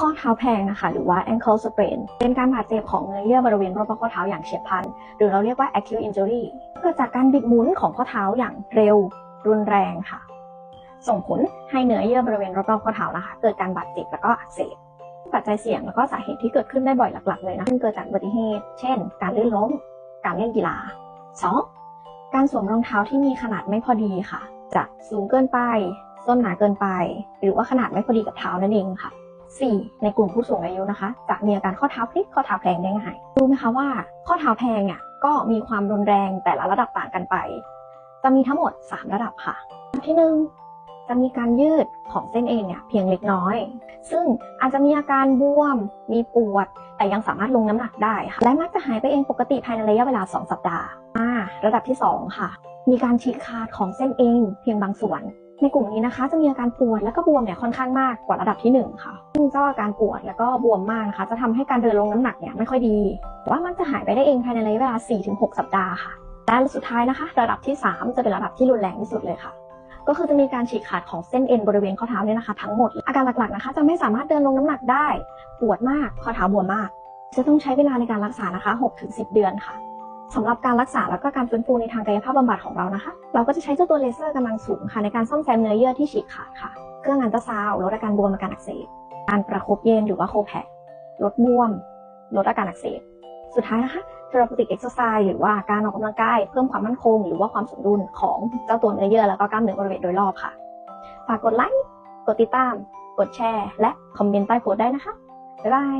ข้อเท้าแพงนะคะ หรือว่า ankle sprain เป็นการบาดเจ็บของเนื้อเยื่อบริเวณรอบข้อเท้าอย่างเฉียบพลัน หรือเราเรียกว่า acute injury เกิดจากการบิดหมุนของข้อเท้าอย่างเร็ว รุนแรงค่ะ ส่งผลให้เนื้อเยื่อบริเวณรอบข้อเท้านะคะ เกิดการบาดเจ็บแล้วก็อักเสบปัจจัยเสี่ยงแล้วก็สาเหตุที่เกิดขึ้นได้บ่อยหลัก ๆ เลยนะเกิดจากอุบัติเหตุ เช่น การลื่นล้ม การเล่นกีฬา 2. การสวมรองเท้าที่มีขนาดไม่พอดีค่ะ จะสูงเกินไป ส้นหนาเกินไป หรือว่าขนาดไม่พอดีกับเท้านั่นเองค่ะ 4. ในกลุ่มผู้สูงอายุนะคะ จะมีอาการข้อเท้าพลิกข้อเท้าแพลงได้ง่ายรู้ไหมคะว่าข้อเท้าแพลงเนี่ยก็มีความรุนแรงแต่ละระดับต่างกันไป จะมีทั้งหมด 3 ระดับค่ะระดับที่หนึ่งจะมีการยืดของเส้นเอ็นเนี่ยเพียงเล็กน้อย ซึ่งอาจจะมีอาการบวม มีปวด แต่ยังสามารถลงน้ำหนักได้ค่ะ และมักจะหายไปเองปกติภายในระยะเวลา 2 สัปดาห์ระดับที่ 2 ค่ะ มีการฉีกขาดของเส้นเอ็นเพียงบางส่วน ในกลุ่มนี้นะคะจะมีอาการปวดและก็บวมเนี่ยค่อนข้างมากกว่าระดับที่ 1 ค่ะ ซึ่งเจ้าอาการปวดแล้วก็บวมมากนะคะ จะทำให้การเดินลงน้ำหนักเนี่ยไม่ค่อยดีแต่ว่ามันจะหายไปได้เองภายในระยะเวลา 4-6 สัปดาห์ค่ะและสุดท้ายนะคะ ระดับที่ 3 จะเป็นระดับที่รุนแรงที่สุดเลยค่ะ ก็คือจะมีการฉีกขาดของเส้นเอ็นบริเวณข้อเท้าเนี่ยนะคะ ทั้งหมดอาการหลักๆนะคะ จะไม่สามารถเดินลงน้ำหนักได้ ปวดมากข้อเท้าบวมมาก จะต้องใช้เวลาในการรักษานะคะ 6-10 เดือนค่ะ สำหรับการรักษาแล้วก็การฟื้นฟูในทางกายภาพบำบัดของเรานะคะ เราก็จะใช้เจ้าตัวเลเซอร์กำลังสูงค่ะในการซ่อมแซมเนื้อเยื่อที่ฉีกขาดค่ะ เครื่องอันตราซาวลดอาการบวมอาการอักเสบ การประคบเย็นหรือว่าโคแพคลดบวม ลดอาการอักเสบ สุดท้ายนะคะ therapeutic exercise หรือว่าการออกกำลังกายเพิ่มความมั่นคง หรือว่าความสมดุลของเจ้าตัวเนื้อเยื่อแล้วก็กล้ามเนื้อบริเวณโดยรอบค่ะ ฝากกดไลค์ กดติดตาม กดแชร์ และคอมเมนต์ใต้โพสต์ได้นะคะ บ๊ายบาย